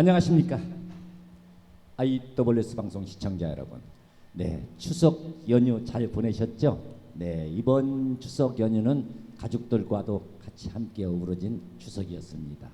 안녕하십니까 IWS 방송 시청자 여러분. 네 추석 연휴 잘 보내셨죠? 네 이번 추석 연휴는 가족들과도 같이 함께 어우러진 추석이었습니다.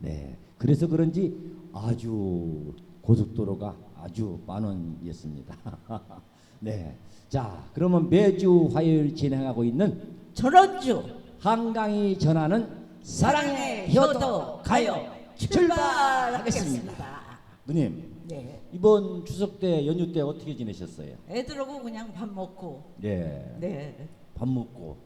네 그래서 그런지 아주 고속도로가 아주 만원이었습니다. 네. 자 그러면 매주 화요일 진행하고 있는 전원주 한강이 전하는 사랑의 효도 가요 출발하겠습니다. 누님 네. 이번 추석 때 연휴 때 어떻게 지내셨어요? 애들하고 그냥 밥 먹고 네. 네. 밥 먹고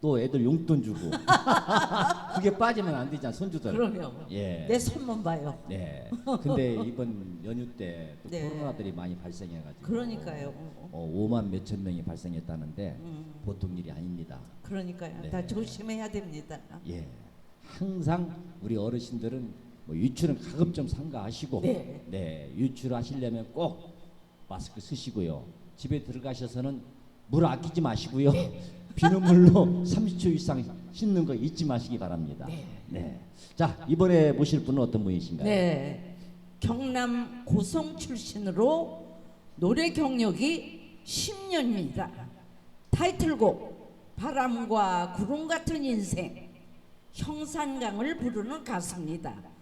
또 애들 용돈 주고 그게 빠지면 안 되잖아 손주들. 그럼요. 예. 내 손만 봐요. 네. 근데 이번 연휴 때 또 네. 코로나들이 많이 발생해가지고 그러니까요. 어, 5만 몇천 명이 발생했다는데 음. 보통 일이 아닙니다. 그러니까요. 네. 다 조심해야 됩니다. 예. 항상 우리 어르신들은 뭐 유출은 가급적 삼가하시고 네. 네, 유출하시려면 꼭 마스크 쓰시고요. 집에 들어가셔서는 물 아끼지 마시고요. 비눗물로 30초 이상 씻는 거 잊지 마시기 바랍니다. 네. 자, 이번에 모실 분은 어떤 분이신가요? 네. 경남 고성 출신으로 노래 경력이 10년입니다. 타이틀곡 바람과 구름 같은 인생 형산강을 부르는 가수입니다.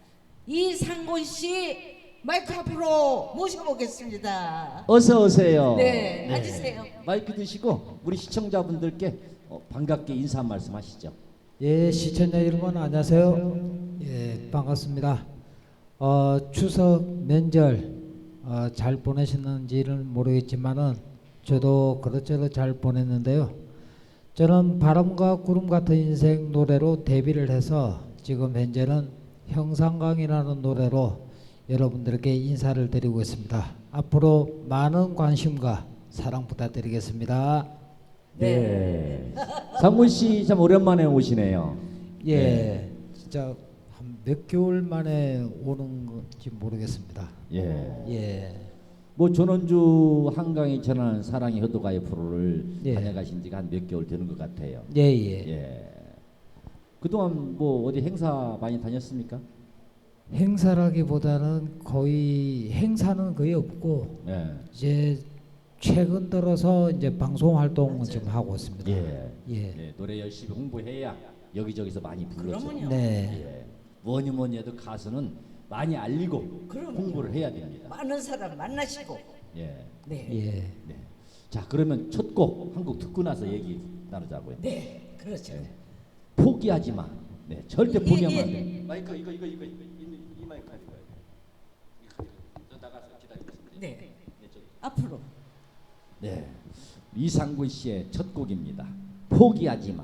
이상곤 씨 마이크 앞으로 모셔보겠습니다. 어서 오세요. 네, 앉으세요. 마이크 드시고 우리 시청자분들께 어, 반갑게 인사 한 말씀 하시죠. 예, 시청자 여러분 안녕하세요. 예, 반갑습니다. 어, 추석 명절 어, 잘 보내셨는지는 모르겠지만은 저도 그렇저렇 잘 보냈는데요. 저는 바람과 구름 같은 인생 노래로 데뷔를 해서 지금 현재는 형상강이라는 노래로 여러분들에게 인사를 드리고 있습니다. 앞으로 많은 관심과 사랑 부탁드리겠습니다. 네. 상문 씨 참 오랜만에 오시네요. 예, 네. 진짜 한 몇 개월 만에 오는 건지 모르겠습니다. 예. 예, 뭐 전원주 한강이 전하는 사랑의 효도가의 프로를 예. 다녀가신 지가 한 몇 개월 되는 것 같아요. 예, 예. 예. 그동안 뭐 어디 행사 많이 다녔습니까? 행사라기보다는 거의 행사는 거의 없고 예. 이제 최근 들어서 이제 방송 활동은 지금 하고 있습니다. 예. 예. 네, 노래 열심히 홍보해야 여기저기서 많이. 그러면요. 네. 예. 뭐니 뭐니 해도 가수는 많이 알리고 그럼요. 홍보를 해야 됩니다. 많은 사람 만나시고 예. 네. 예. 네. 자, 그러면 첫 곡 한곡 듣고 나서 얘기 나누자고요. 네. 그렇죠. 네. 포기하지 마. 네, 절대 예, 포기하면 예. 안 돼. 마이크 이거 이거 이거 이거 이, 이 마이크 가지고. 저 나가서 기다리겠습니다. 네. 네, 저, 앞으로. 네. 이상군 씨의 첫 곡입니다. 포기하지 마.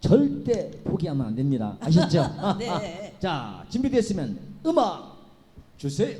절대 포기하면 안 됩니다. 아셨죠? 네. 자, 준비됐으면 음악 주세요.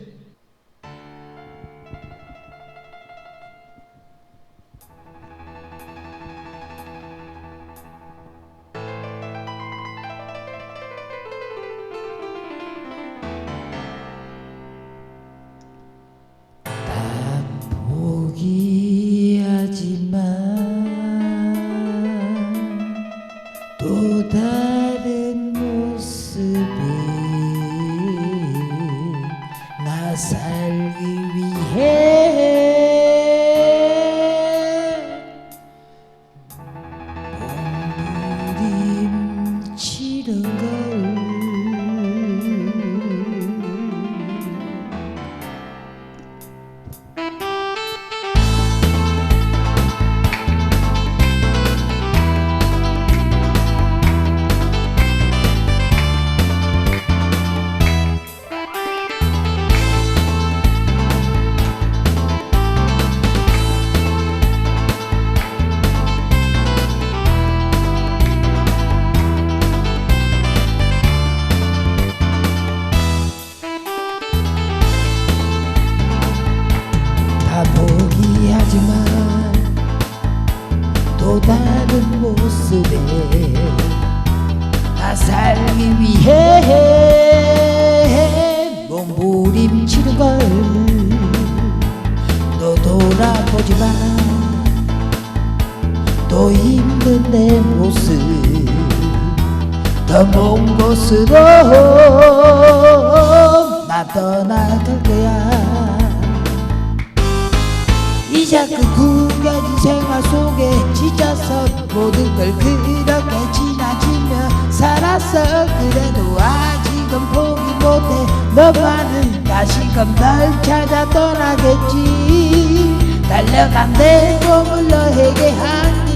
몸부 나 살기 위해 몸부림치는 걸너 돌아보지 마또 힘든 내 모습 더 먼 곳으로 나 떠나갈 거야 이제 그 구겨진 생활 속에 지쳐서 모든 걸 그렇게 지나치며 살았어. 그래도 아직은 포기 못해 너만은 다시금 널 찾아 떠나겠지. 달려간 내 몸을 너에게 안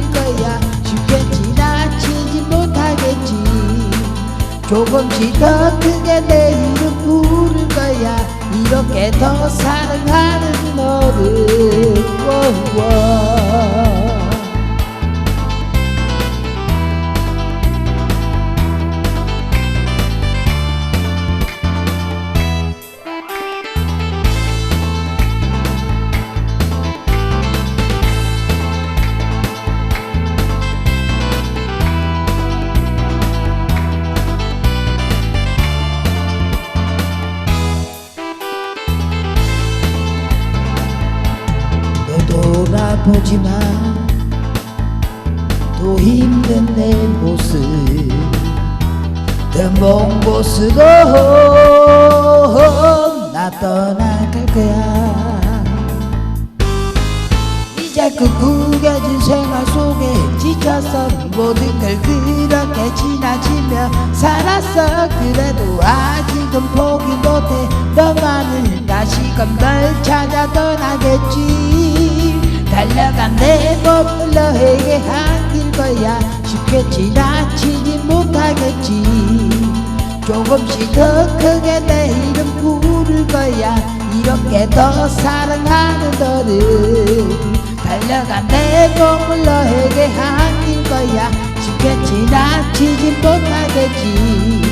조금씩 더 크게 내 이름 부를 거야 이렇게 더 사랑하는 너를 워 워. 먼 곳으로 나 떠나갈 거야. 이제 그 구겨진 생활 속에 지쳐서 모든 걸 그렇게 지나치며 살았어. 그래도 아직은 포기 못해. 너만을 다시금 널 찾아 떠나겠지. 달려간 내 몸을 너에게 안길 거야. 쉽게 지나치지 못하겠지 조금씩 더 크게 내 이름 부를 거야. 이렇게 더 사랑하는 너를 달려간 내 몸을 너에게 안길 거야. 쉽게 지나치지 못하겠지.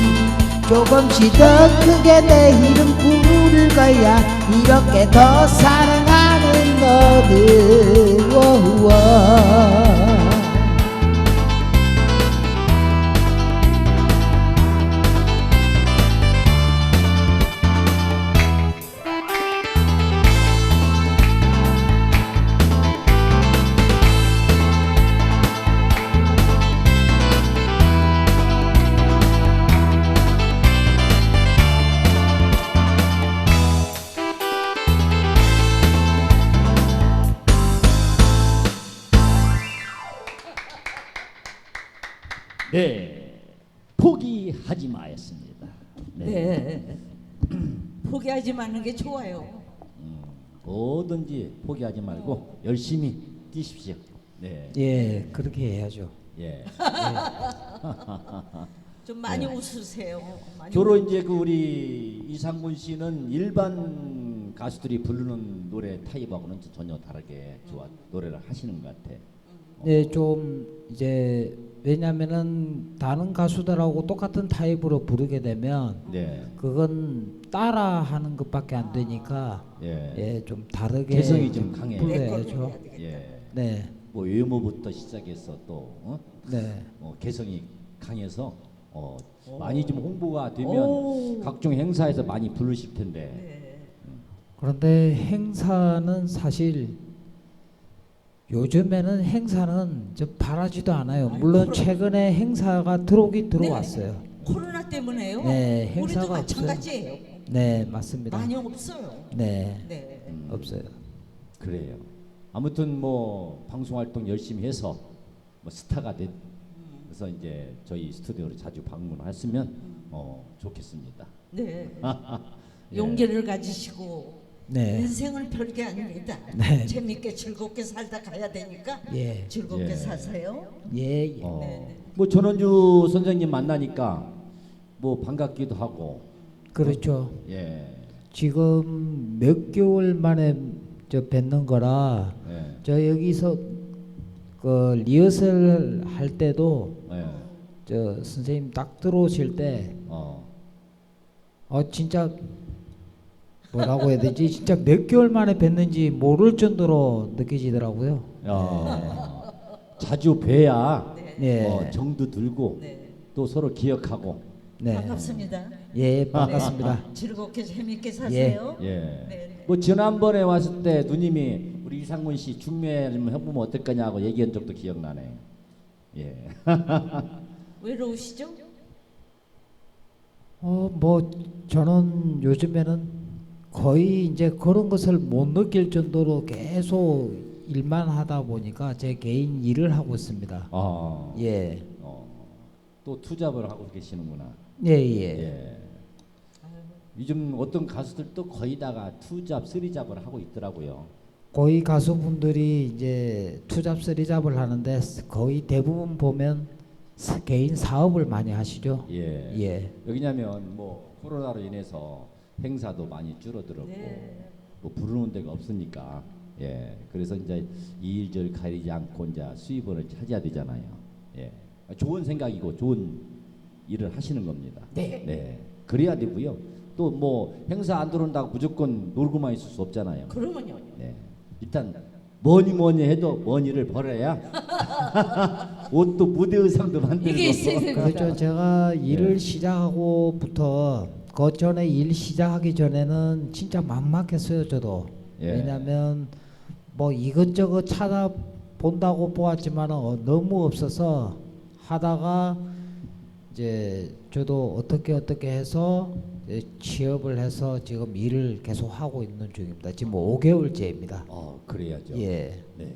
조금씩 더 크게 내 이름 부를 거야. 이렇게 더 사랑하는 너를. 워워. 네. 포기하지 마는 게 좋아요. 음, 뭐든지 포기하지 말고 열심히 뛰십시오. 네, 예, 그렇게 해야죠. 예. 좀 많이 웃으세요. 많이 주로 이제 그 우리 이상군 씨는 일반 가수들이 부르는 노래 타입하고는 전혀 다르게 좋아 노래를 하시는 것 같아. 네, 좀 이제 왜냐면은 다른 가수들하고 똑같은 타입으로 부르게 되면 네, 그건 따라하는 것밖에 안 되니까 예, 예, 좀 다르게 개성이 좀 강해요. 불러야죠. 예. 네, 뭐 외모부터 시작해서 또 어? 네, 어, 개성이 강해서 어, 많이 좀 홍보가 되면 오. 각종 행사에서 많이 부르실 텐데. 네. 그런데 행사는 사실 요즘에는 행사는 좀 바라지도 않아요. 물론 최근에 행사가 들어오긴 들어왔어요. 코로나 때문에요. 네, 우리도 행사가 마찬가지예요. 네, 맞습니다. 많이 없어요. 네, 네. 음, 없어요. 그래요. 아무튼 뭐 방송 활동 열심히 해서 뭐 스타가 됐. 그래서 이제 저희 스튜디오를 자주 방문하시면 어, 좋겠습니다. 네. 예. 용기를 가지시고 네, 인생은 별게 아닙니다. 네. 재밌게 즐겁게 살다 가야 되니까 예, 즐겁게 예. 사세요. 예, 예. 어, 네, 뭐 전원주 선생님 만나니까 뭐 반갑기도 하고. 그렇죠. 예. 지금 몇 개월 만에 저 뵙는 거라 예. 저 여기서 그 리허설 할 때도 예. 저 선생님 딱 들어오실 때 어. 어 진짜 뭐라고 해야 되지 진짜 몇 개월 만에 뵀는지 모를 정도로 느껴지더라고요. 야, 자주 뵈야 네. 예, 어, 정도 들고 네. 또 서로 기억하고. 네, 반갑습니다. 예 반갑습니다. 즐겁게 재밌게 사세요. 예. 네, 네. 뭐 지난번에 왔을 때 누님이 우리 이상문 씨 중매 좀 해보면 어떨 거냐고 얘기한 적도 기억나네. 예. 외로우시죠? 어 뭐 저는 요즘에는 거의 이제 그런 것을 못 느낄 정도로 계속 일만 하다 보니까 제 개인 일을 하고 있습니다. 아, 예, 어, 또 투잡을 하고 계시는구나. 예, 예. 예. 요즘 어떤 가수들도 거의 다가 투잡, 쓰리잡을 하고 있더라고요. 거의 가수분들이 이제 투잡 쓰리잡을 하는데 거의 대부분 보면 사- 개인 사업을 많이 하시죠. 예. 예. 여기냐면 뭐 코로나로 인해서 행사도 많이 줄어들었고 네. 뭐 부르는 데가 없으니까 예. 그래서 이제 이일절 가리지 않고 이제 수입원을 찾아야 되잖아요. 예. 좋은 생각이고 좋은 일을 하시는 겁니다. 네. 그래야 되고요. 또 뭐 행사 안 들어온다고 무조건 놀고만 있을 수 없잖아요. 그러면요. 네. 일단 뭐니 뭐니 해도 머니를 벌어야 옷도 무대 의상도 만들고 이게 있어야. 그렇죠. 제가 일을 예. 시작하고부터 그 전에 일 시작하기 전에는 진짜 막막했어요. 저도 예. 왜냐하면 뭐 이것저것 찾아본다고 보았지만 어, 너무 없어서 하다가 이제 저도 어떻게 어떻게 해서 취업을 해서 지금 일을 계속 하고 있는 중입니다. 지금 5개월째입니다. 어 그래야죠. 예. 네.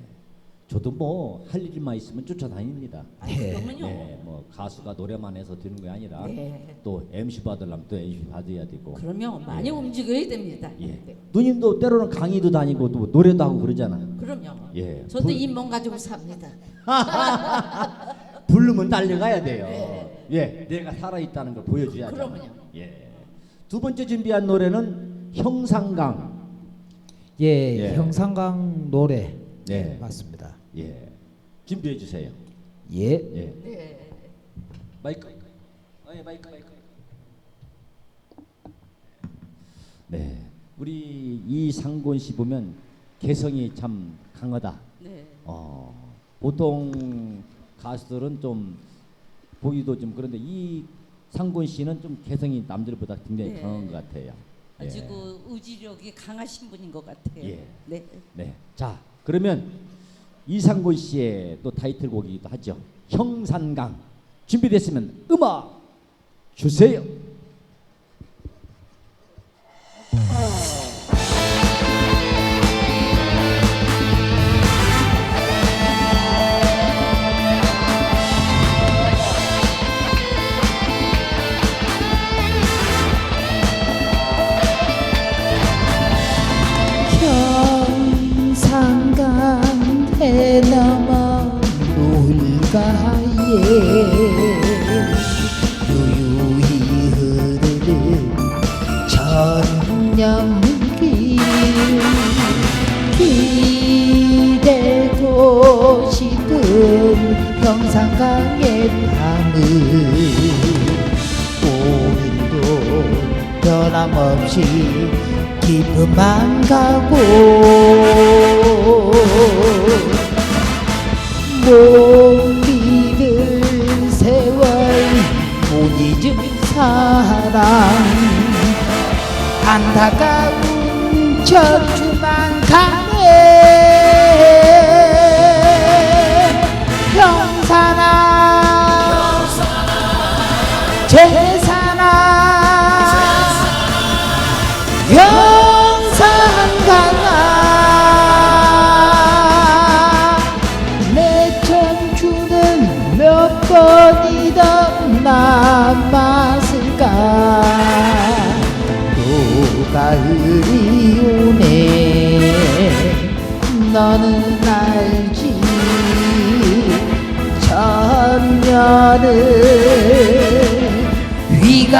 저도 뭐 할 일만 있으면 쫓아다닙니다. 아. 그러면요. 네, 뭐 가수가 노래만 해서 되는 게 아니라 네. 또 MC 받으려면 또 MC 받아야 되고. 그러면 많이 예. 움직여야 됩니다. 예. 네. 누님도 때로는 강의도 다니고 또 노래도 하고 그러잖아요. 그럼요. 예. 저도 불- 잇몸 가지고 삽니다. 부르면 달려가야 돼요. 예, 내가 살아 있다는 걸 보여줘야죠. 그럼요. 예. 두 번째 준비한 노래는 형상강. 예, 예. 형상강 노래 네. 맞습니다. 예. 준비해 주세요. 예. 예. 네. 마이크. 어, 예, 마이크, 마이크. 네. 우리 이상곤 씨 보면 개성이 참 강하다. 네. 어, 보통 가수들은 좀 보기도 좀 그런데 이 상곤 씨는 좀 개성이 남들보다 굉장히 네. 강한 것 같아요. 예. 아주 그 의지력이 강하신 분인 것 같아요. 예. 네. 네. 자, 그러면 이상곤 씨의 또 타이틀곡이기도 하죠. 형산강. 준비됐으면 음악 주세요. 형상강의 밤을 오늘도 변함없이 깊음만 가고 못 믿을 세월 못 잊은 사랑 안타까운 전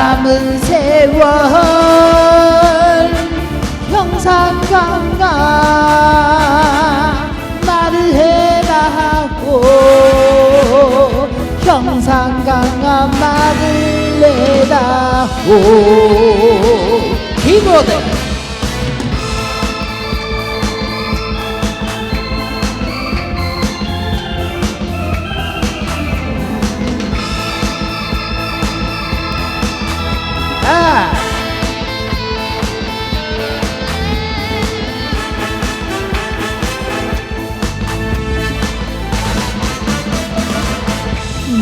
위감은 세월 형상강아 말을 해라고 형상강아 말을 해라고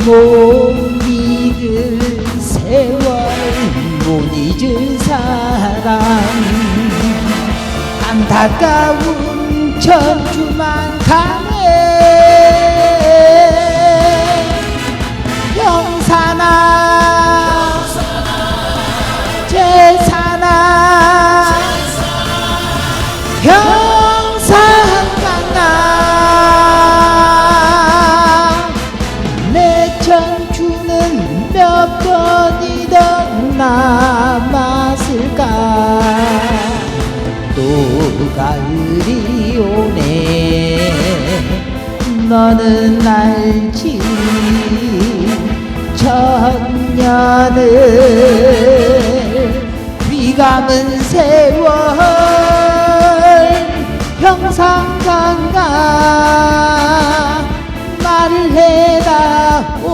못 잊을 세월 못 잊을 사랑 안타까운 천주 또 가을이 오네. 너는 알지 천년을 비감은 세월. 형상강가 말을 해라. 오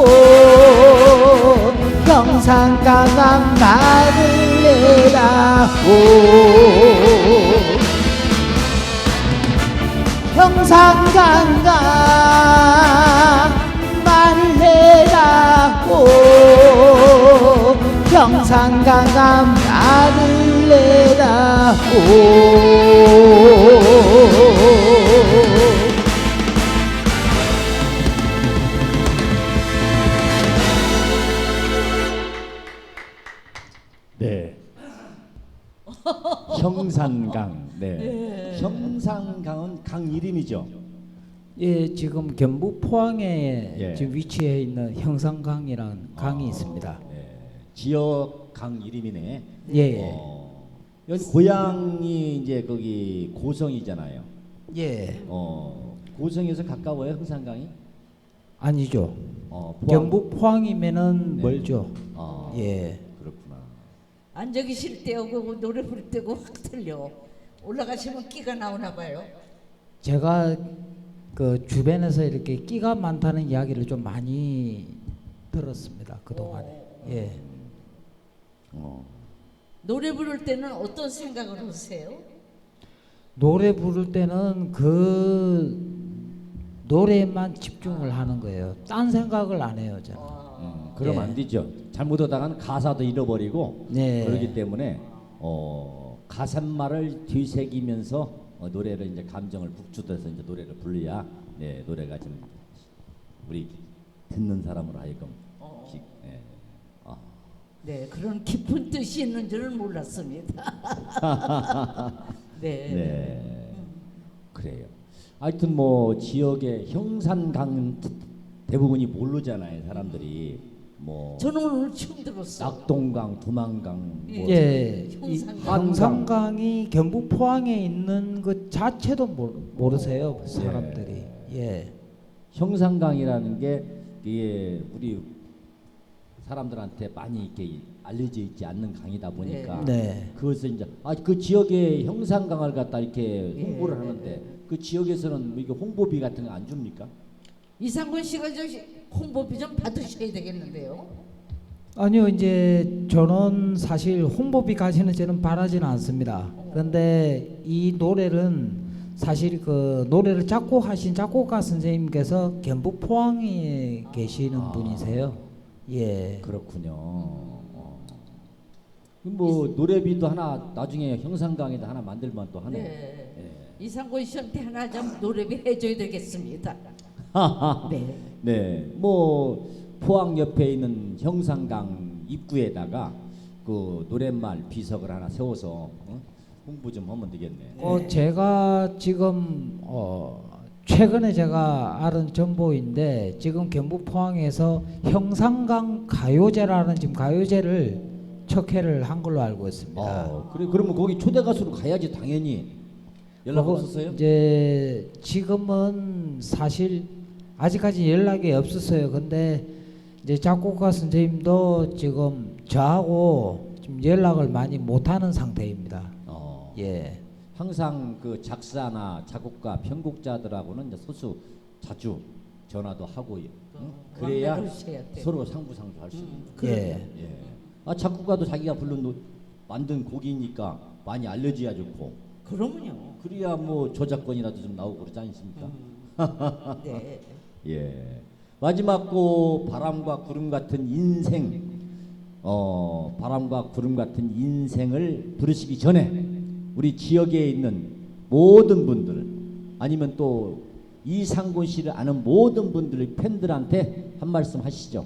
형상강가 말을 말을 해라 오 형상강가 말을 오 강은 강 이름이죠. 예, 지금 경북 포항에 예. 지금 위치해 있는 형상강이라는 강이 아, 있습니다. 네. 지역 강 이름이네. 예, 예. 어, 여기 고향이 이제 거기 고성이잖아요. 예, 어, 고성에서 가까워요, 흥산강이? 아니죠. 어, 포항? 경북 포항이면은 네. 멀죠. 아, 예. 그렇구나. 앉아 계실 때하고 노래 부를 때고 확 틀려. 올라가시면 끼가 나오나 봐요. 제가 그 주변에서 이렇게 끼가 많다는 이야기를 좀 많이 들었습니다. 그 동안에. 예. 어. 노래 부를 때는 어떤 생각을 하세요? 노래 부를 때는 그 노래만 집중을 하는 거예요. 딴 생각을 안 해요, 저는. 음, 그러면 예. 안 되죠. 잘못하다가는 가사도 잃어버리고 네. 그렇기 때문에 어, 가사말을 뒤새기면서 어, 노래를 이제 감정을 북주돼서 이제 노래를 불러야 네, 노래가 좀 우리 듣는 사람으로 하여금 기, 예. 아, 네, 그런 깊은 뜻이 있는 줄은 몰랐습니다. 네. 네. 그래요. 하여튼 뭐 지역의 형산강 대부분이 모르잖아요, 사람들이. 뭐 저는 오늘 처음 들었어. 낙동강, 두만강 뭐 예. 이 형상강. 형상강이 경북 포항에 있는 것 자체도 모르, 모르세요, 사람들이. 예. 형산강이라는 게 이게 우리 사람들한테 많이 이렇게 알려져 있지 않는 강이다 보니까 네. 그것을 이제 아 그 지역의 형산강을 갖다 이렇게 예. 홍보를 하는데 그 지역에서는 뭐 이게 홍보비 같은 거 안 줍니까? 이상권 씨가 저 홍보비 좀 받으셔야 되겠는데요. 아니요, 이제 저는 사실 홍보비까지는 저는 바라지는 않습니다. 그런데 이 노래는 사실 그 노래를 작곡하신 작곡가 선생님께서 경북 포항에 계시는 아. 분이세요. 예. 그렇군요. 어. 그럼 뭐 노래비도 하나 나중에 형산강에다 하나 만들면 또 하네. 네. 예. 이상권 씨한테 하나 좀 노래비 해줘야 되겠습니다. 네. 네, 뭐 포항 옆에 있는 형산강 입구에다가 그 노랫말 비석을 하나 세워서 어? 홍보 좀 하면 되겠네. 어, 제가 지금 어, 최근에 제가 알은 정보인데 지금 경북 포항에서 형상강 가요제라는 지금 가요제를 척회를 한 걸로 알고 있습니다. 어, 그래 그러면 거기 초대 가수로 가야지 당연히 연락 없었어요? 이제 지금은 사실 아직까지 연락이 없었어요. 근데 이제 작곡가 선생님도 지금 저하고 지금 연락을 많이 못하는 상태입니다. 어, 예. 항상 그 작사나 작곡가 편곡자들하고는 이제 소수 자주 전화도 하고 응? 그래야. 서로 상부상조할 수 있는. 예. 예. 아 작곡가도 자기가 부른 노, 만든 곡이니까 많이 알려져야 좋고 그러면요. 그래야 뭐 저작권이라도 좀 나오고 그러지 않습니까? 네. 예. 마지막 곡 바람과 구름 같은 인생 어 바람과 구름 같은 인생을 부르시기 전에 우리 지역에 있는 모든 분들 아니면 또 이상곤 씨를 아는 모든 분들 팬들한테 한 말씀 하시죠.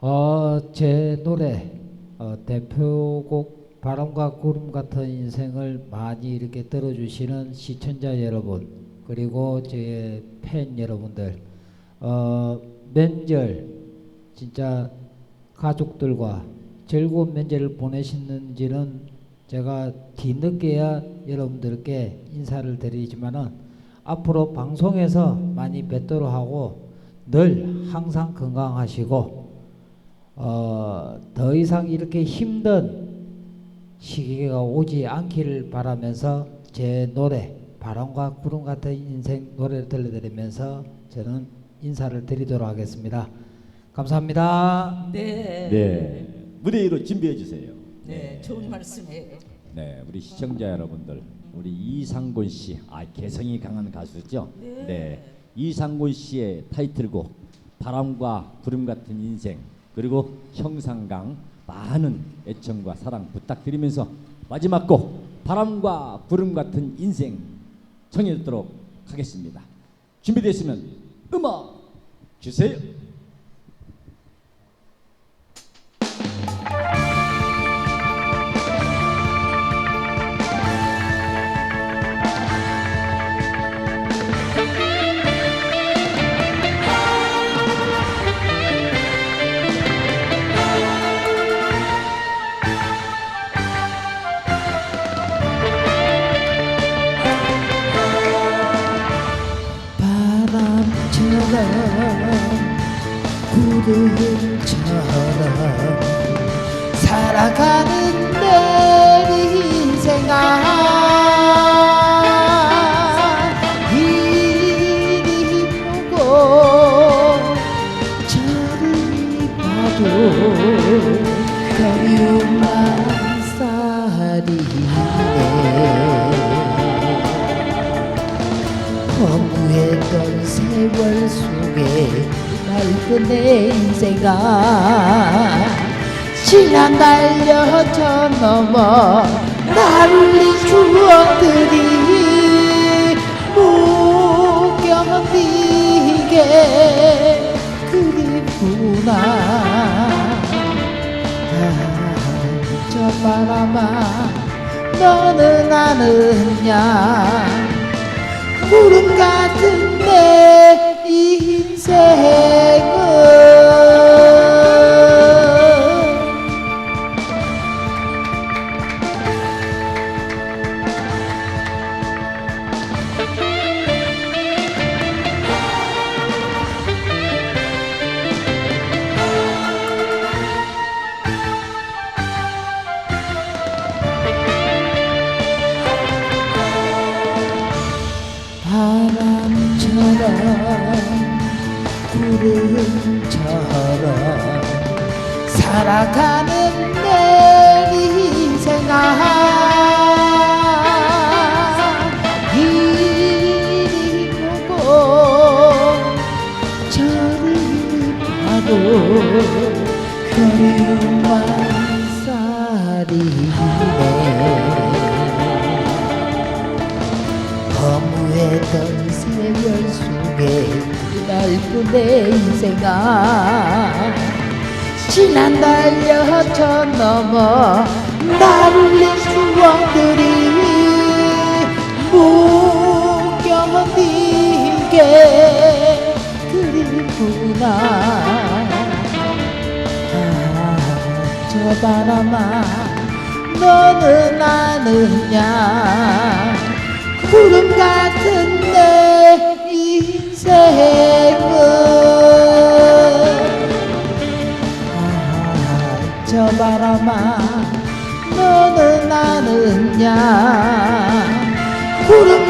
어, 제 노래 어, 대표곡 바람과 구름 같은 인생을 많이 이렇게 들어주시는 시청자 여러분 그리고 제 팬 여러분들 어, 명절 진짜 가족들과 즐거운 명절을 보내시는지는 제가 뒤늦게야 여러분들께 인사를 드리지만은 앞으로 방송에서 많이 뵙도록 하고 늘 항상 건강하시고 어, 더 이상 이렇게 힘든 시기가 오지 않기를 바라면서 제 노래 바람과 구름 같은 인생 노래를 들려드리면서 저는 인사를 드리도록 하겠습니다. 감사합니다. 네. 네. 무대 위로 준비해 주세요. 네, 좋은 말씀이에요. 네, 우리 시청자 여러분들, 우리 이상곤 씨, 아 개성이 강한 가수죠. 네. 이상곤 씨의 타이틀곡 바람과 구름 같은 인생 그리고 형상강 많은 애청과 사랑 부탁드리면서 마지막 곡 바람과 구름 같은 인생 청해 듣도록 하겠습니다. 준비됐으면 음악 주세요. 구름처럼 살아가는 내 인생아 시간 달려 저 넘어 나를 추억들이 못 견디게 그립구나. 아, 저 바람아 너는 아느냐. 구름 같은 내 인생은 구름처럼 살아가는 내 인생아. 이리 보고 저리 봐도 그리움만 살이네. 허무했던 낡은 내 인생아 지난 달려 저 넘어 추억들이 못 견디게 그리구나. 아, 저 바람아 너는 아느냐? 구름 아, 저 바람아 너는 나느냐 구름